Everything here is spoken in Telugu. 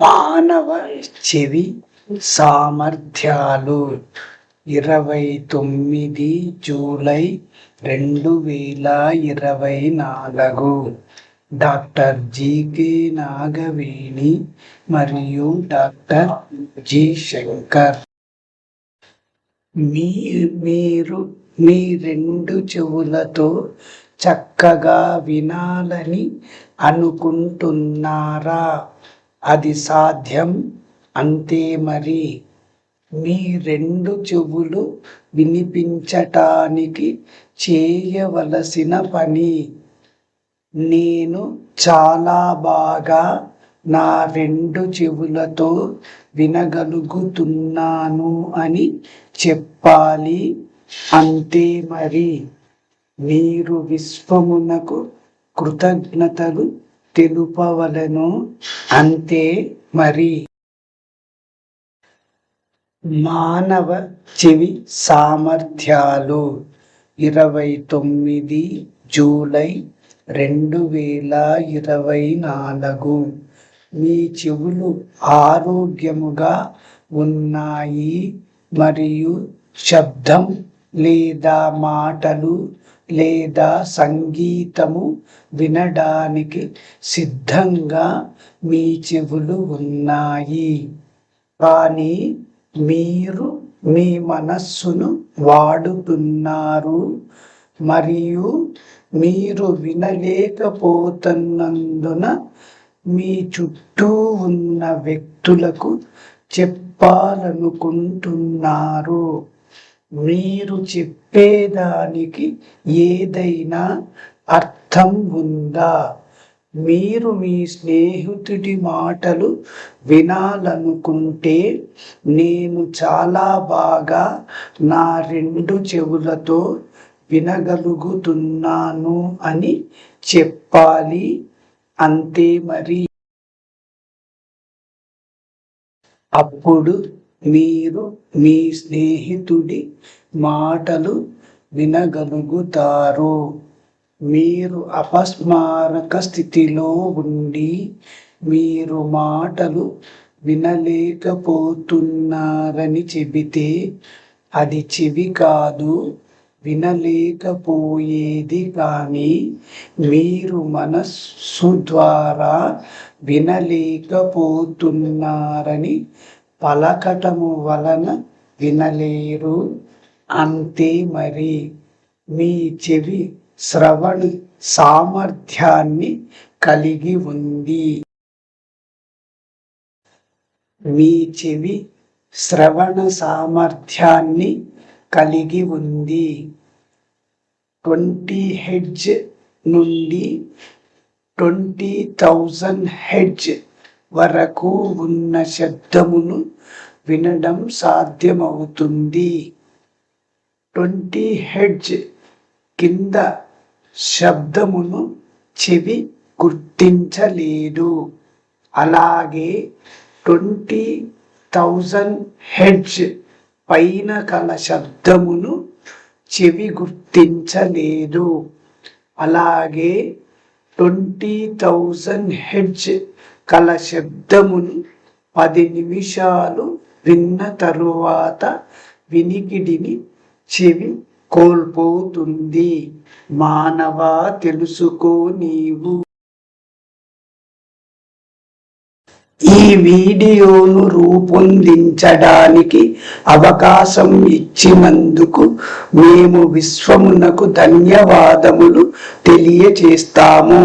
మానవ చెవి సామర్థ్యాలు. ఇరవై తొమ్మిది జూలై రెండు వేల ఇరవై నాలుగు. డాక్టర్ జీకే నాగవేణి మరియు డాక్టర్ జి శంకర్. మీ మీరు మీ రెండు చెవులతో చక్కగా వినాలని అనుకుంటున్నారా? అది సాధ్యం అంతే మరి. మీ రెండు చెవులు వినిపించటానికి చేయవలసిన పని. నేను చాలా బాగా నా రెండు చెవులతో వినగలుగుతున్నాను అని చెప్పాలి. అంతే మరి. మీరు విశ్వమునకు కృతజ్ఞతలు తెలుపవలను అంతే మరి. మానవ చెవి సామర్థ్యాలు. ఇరవై తొమ్మిది జూలై రెండు వేల ఇరవై నాలుగు. మీ చెవులు ఆరోగ్యముగా ఉన్నాయి. మరియు శబ్దం లేదా మాటలు లేదా సంగీతము వినడానికి సిద్ధంగా మీ చెవులు ఉన్నాయి. కానీ మీరు మీ మనస్సును వాడుతున్నారు. మరియు మీరు వినలేకపోతున్నందున మీ చుట్టూ ఉన్న వ్యక్తులకు చెప్పాలనుకుంటున్నారు. మీరు చెప్పేదానికి ఏదైనా అర్థం ఉందా? మీరు మీ స్నేహితుడి మాటలు వినాలనుకుంటే నేను చాలా బాగా నా రెండు చెవులతో వినగలుగుతున్నాను అని చెప్పాలి. అంతే మరి. అప్పుడు మీరు మీ స్నేహితుడి మాటలు వినగలుగుతారు. మీరు అపస్మారక స్థితిలో ఉండి మీరు మాటలు వినలేకపోతున్నారని చెబితే అది చెవి కాదు వినలేకపోయేది కానీ మీరు మనస్సు ద్వారా వినలేకపోతున్నారని పలకటము వలన వినలేరు. అంతే మరి మీ చెవి శ్రవణ సామర్థ్యాన్ని కలిగి ఉంది. మీ చెవి శ్రవణ సామర్థ్యాన్ని కలిగి ఉంది. ట్వంటీ హెడ్జ్ నుండి ట్వంటీ థౌజండ్ హెడ్జ్ వరకు ఉన్న శబ్దమును వినడం సాధ్యమవుతుంది. ట్వంటీ హెడ్జ్ కింద శబ్దమును చెవి గుర్తించలేదు. అలాగే ట్వంటీ థౌజండ్ హెడ్జ్ పైన కల శబ్దమును చెవి గుర్తించలేదు. అలాగే ట్వంటీ థౌజండ్ హెడ్జ్ కల శబ్దమును పది నిమిషాలు విన్న తరువాత వినికిడిని చెవి కోల్పోతుంది. మానవ తెలుసుకో నీవు. ఈ వీడియోను రూపొందించడానికి అవకాశం ఇచ్చినందుకు మేము విశ్వమునకు ధన్యవాదములు తెలియచేస్తాము.